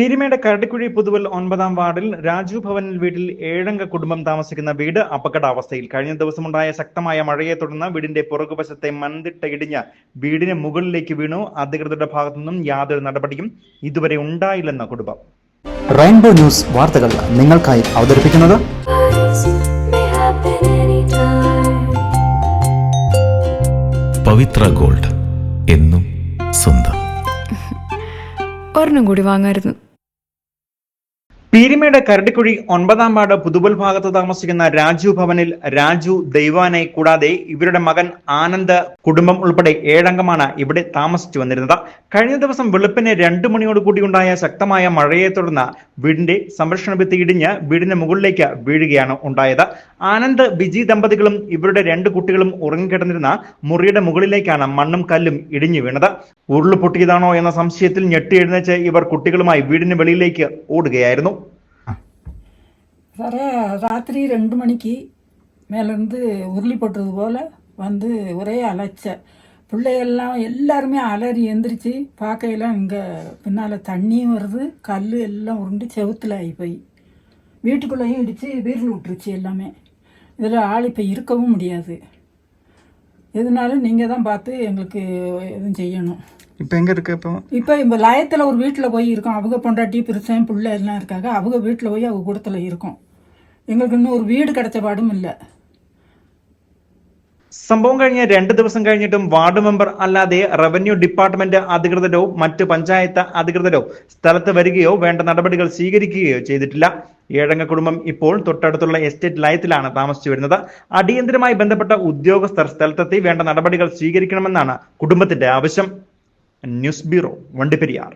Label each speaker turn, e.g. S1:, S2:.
S1: പീരിമേട് കരടിക്കുഴി പുതുവൽ ഒൻപതാം വാർഡിൽ രാജു ഭവനിൽ വീട്ടിൽ ഏഴംഗ കുടുംബം താമസിക്കുന്ന വീട് അപകടാവസ്ഥയിൽ കഴിഞ്ഞ ദിവസമുണ്ടായ ശക്തമായ മഴയെ തുടർന്ന് വീടിന്റെ പുറകുവശത്തെ മന്തിട്ട ഇടിഞ്ഞ് വീടിന് മുകളിലേക്ക് വീണു. അധികൃതരുടെ ഭാഗത്തുനിന്നും യാതൊരു നടപടിയും ഇതുവരെ ഉണ്ടായില്ലെന്ന കുടുംബം.
S2: റെയിൻബോ ന്യൂസ് വാർത്തകൾ നിങ്ങൾക്കായി അവതരിപ്പിക്കുന്നത്.
S3: പവിത്ര ഗോൾഡ് എന്നും സ്വന്തം.
S4: ഒരെണ്ണം കൂടി വാങ്ങായിരുന്നു.
S1: പീരിമേട് കരടിക്കുഴി ഒൻപതാം വാർഡ് പുതുബൽ ഭാഗത്ത് താമസിക്കുന്ന രാജു ഭവനിൽ രാജു ദൈവാനെ കൂടാതെ ഇവരുടെ മകൻ ആനന്ദ് കുടുംബം ഉൾപ്പെടെ ഏഴംഗമാണ് ഇവിടെ താമസിച്ചു വന്നിരുന്നത്. കഴിഞ്ഞ ദിവസം വെളുപ്പിന് രണ്ടു മണിയോട് കൂടിയുണ്ടായ ശക്തമായ മഴയെ തുടർന്ന് വീടിന്റെ സംരക്ഷണ ഭിത്തി ഇടിഞ്ഞ് വീടിന് മുകളിലേക്ക് വീഴുകയാണ് ഉണ്ടായത്. ആനന്ദ് ബിജി ദമ്പതികളും ഇവരുടെ രണ്ട് കുട്ടികളും ഉറങ്ങിക്കിടന്നിരുന്ന മുറിയുടെ മുകളിലേക്കാണ് മണ്ണും കല്ലും ഇടിഞ്ഞു വീണത്. ഉരുള് പൊട്ടിയതാണോ എന്ന സംശയത്തിൽ ഞെട്ടി എഴുന്നേച്ച് ഇവർ കുട്ടികളുമായി വീടിന് വെളിയിലേക്ക് ഓടുകയായിരുന്നു
S5: സാറേ ராத்திரி ரெண்டு மணிக்கு மேலேருந்து உருளி போட்டது போல் வந்து ஒரே அலைச்ச பிள்ளைகள்லாம் எல்லாருமே அலறி எந்திரிச்சு பார்க்கையில இங்கே பின்னால் தண்ணியும் வருது கல் எல்லாம் உருண்டு செவுத்துல ஆகி போய் வீட்டுக்குள்ளேயும் இடித்து வீரில் விட்டுருச்சு எல்லாமே இதில் ஆள் இப்போ இருக்கவும் முடியாது எதுனாலும் நீங்கள் தான் பார்த்து எங்களுக்கு எதுவும் செய்யணும்.
S1: இப்போ எங்கே இருக்கு இப்போ
S5: இப்போ இப்போ லயத்தில் ஒரு வீட்டில் போய் இருக்கோம். அவங்க பொண்டாட்டி பிரச்சனை பிள்ளை எல்லாம் இருக்காங்க. அவங்க வீட்டில் போய் அவங்க கூடத்தில் இருக்கோம். எங்களுக்கு இன்னும் ஒரு வீடு கிடச்ச பாடும் இல்லை.
S1: സംഭവം കഴിഞ്ഞ രണ്ട് ദിവസം കഴിഞ്ഞിട്ടും വാർഡ് മെമ്പർ അല്ലാതെ റവന്യൂ ഡിപ്പാർട്ട്മെന്റ് അധികൃതരോ മറ്റ് പഞ്ചായത്ത് അധികൃതരോ സ്ഥലത്ത് വരികയോ വേണ്ട നടപടികൾ സ്വീകരിക്കുകയോ ചെയ്തിട്ടില്ല. ഏഴംഗ കുടുംബം ഇപ്പോൾ തൊട്ടടുത്തുള്ള എസ്റ്റേറ്റ് ലയത്തിലാണ് താമസിച്ചു വരുന്നത്. അടിയന്തരമായി ബന്ധപ്പെട്ട ഉദ്യോഗസ്ഥർ സ്ഥലത്തെത്തി വേണ്ട നടപടികൾ സ്വീകരിക്കണമെന്നാണ് കുടുംബത്തിന്റെ ആവശ്യം. News bureau Vandiperiyar.